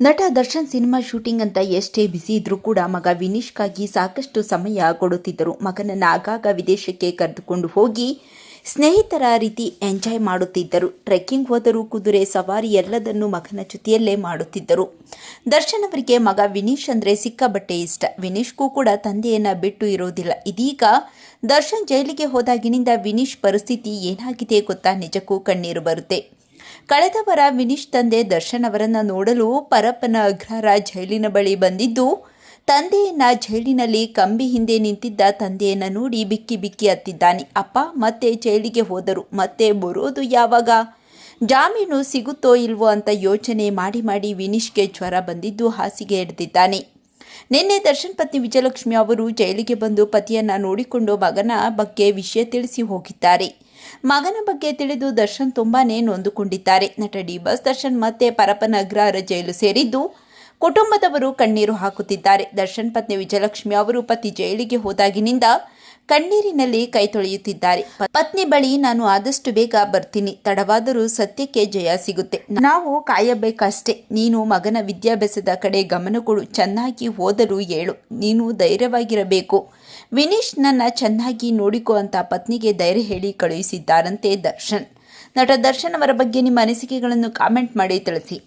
ನಟ Darshan cinema shooting ಅಂತ ಎಷ್ಟೇ ಬಿಸಿ ಇದ್ರೂ ಕೂಡ ಮಗ ವಿನೀಶ್ಗಾಗಿ ಸಾಕಷ್ಟು ಸಮಯ ಕೊಡುತ್ತಿದ್ದರು. ಮಗನನ್ನ ಆಗಾಗ ವಿದೇಶಕ್ಕೆ ಕರೆದುಕೊಂಡು ಹೋಗಿ ಸ್ನೇಹಿತರ ರೀತಿ ಎಂಜಾಯ್ ಮಾಡುತ್ತಿದ್ದರು. ಟ್ರೆಕ್ಕಿಂಗ್ ಹೋದರೂ ಕುದುರೆ, ಸವಾರಿ ಎಲ್ಲದನ್ನು ಮಗನ ಜೊತೆಯಲ್ಲೇ ಮಾಡುತ್ತಿದ್ದರು. ದರ್ಶನ್ ಅವರಿಗೆ ಮಗ ವಿನೀಶ್ ಅಂದರೆ ಸಿಕ್ಕಾಬಟ್ಟೆ ಇಷ್ಟ. ವಿನೀಶ್ಗೂ ಕೂಡ ತಂದೆಯನ್ನು ಬಿಟ್ಟು ಇರೋದಿಲ್ಲ. ಇದೀಗ ದರ್ಶನ್ ಜೈಲಿಗೆ ಹೋದಾಗಿನಿಂದ ವಿನೀಶ್ ಪರಿಸ್ಥಿತಿ ಏನಾಗಿದೆ ಗೊತ್ತಾ? ನಿಜಕ್ಕೂ ಕಣ್ಣೀರು ಬರುತ್ತೆ. ಕಳೆದ ವಾರ ವಿನೀಶ್ ತಂದೆ ದರ್ಶನ್ ಅವರನ್ನು ನೋಡಲು ಪರಪ್ಪನ ಅಗ್ರಹಾರ ಜೈಲಿನ ಬಳಿ ಬಂದಿದ್ದು, ತಂದೆಯನ್ನ ಜೈಲಿನಲ್ಲಿ ಕಂಬಿ ಹಿಂದೆ ನಿಂತಿದ್ದ ತಂದೆಯನ್ನ ನೋಡಿ ಬಿಕ್ಕಿ ಬಿಕ್ಕಿ ಹತ್ತಿದ್ದಾನೆ. ಅಪ್ಪ ಮತ್ತೆ ಜೈಲಿಗೆ ಹೋದರು. ಮತ್ತೆ ಬರೋದು ಯಾವಾಗ? ಜಾಮೀನು ಸಿಗುತ್ತೋ ಇಲ್ವೋ ಅಂತ ಯೋಚನೆ ಮಾಡಿ ಮಾಡಿ ವಿನೀಶ್ಗೆ ಜ್ವರ ಬಂದಿದ್ದು ಹಾಸಿಗೆ ಹಿಡಿದಿದ್ದಾನೆ. ನಿನ್ನೆ ದರ್ಶನ್ ಪತ್ನಿ ವಿಜಯಲಕ್ಷ್ಮಿ ಅವರು ಜೈಲಿಗೆ ಬಂದು ಪತಿಯನ್ನ ನೋಡಿಕೊಂಡು ಮಗನ ಬಗ್ಗೆ ವಿಷಯ ತಿಳಿಸಿ ಹೋಗಿದ್ದಾರೆ. ಮಗನ ಬಗ್ಗೆ ತಿಳಿದು ದರ್ಶನ್ ತುಂಬಾನೇ ನೊಂದುಕೊಂಡಿದ್ದಾರೆ. ನಟ ಡಿ ಬಸ್ ದರ್ಶನ್ ಮತ್ತೆ ಪರಪನ ಅಗ್ರಹಾರ ಜೈಲು ಸೇರಿದ್ದು ಕುಟುಂಬದವರು ಕಣ್ಣೀರು ಹಾಕುತ್ತಿದ್ದಾರೆ. ದರ್ಶನ್ ಪತ್ನಿ ವಿಜಯಲಕ್ಷ್ಮಿ ಅವರು ಪತಿ ಜೈಲಿಗೆ ಹೋದಾಗಿನಿಂದ ಕಣ್ಣೀರಿನಲ್ಲಿ ಕೈ ತೊಳೆಯುತ್ತಿದ್ದಾರೆ ಪತ್ನಿ ಬಳಿ ನಾನು ಆದಷ್ಟು ಬೇಗ ಬರ್ತೀನಿ. ತಡವಾದರೂ ಸತ್ಯಕ್ಕೆ ಜಯ ಸಿಗುತ್ತೆ. ನಾವು ಕಾಯಬೇಕಷ್ಟೇ. ನೀನು ಮಗನ ವಿದ್ಯಾಭ್ಯಾಸದ ಕಡೆ ಗಮನ ಕೊಡು. ಚೆನ್ನಾಗಿ ಓದಲು ಹೇಳು. ನೀನು ಧೈರ್ಯವಾಗಿರಬೇಕು. ವಿನೀಶ್ ನನ್ನ ಚೆನ್ನಾಗಿ ನೋಡಿಕೋ ಪತ್ನಿಗೆ ಧೈರ್ಯ ಹೇಳಿ ಕಳುಹಿಸಿದ್ದಾರಂತೆ ದರ್ಶನ್. ನಟ ದರ್ಶನ್ ಅವರ ಬಗ್ಗೆ ನಿಮ್ಮ ಅನಿಸಿಕೆಗಳನ್ನು ಕಾಮೆಂಟ್ ಮಾಡಿ ತಿಳಿಸಿ.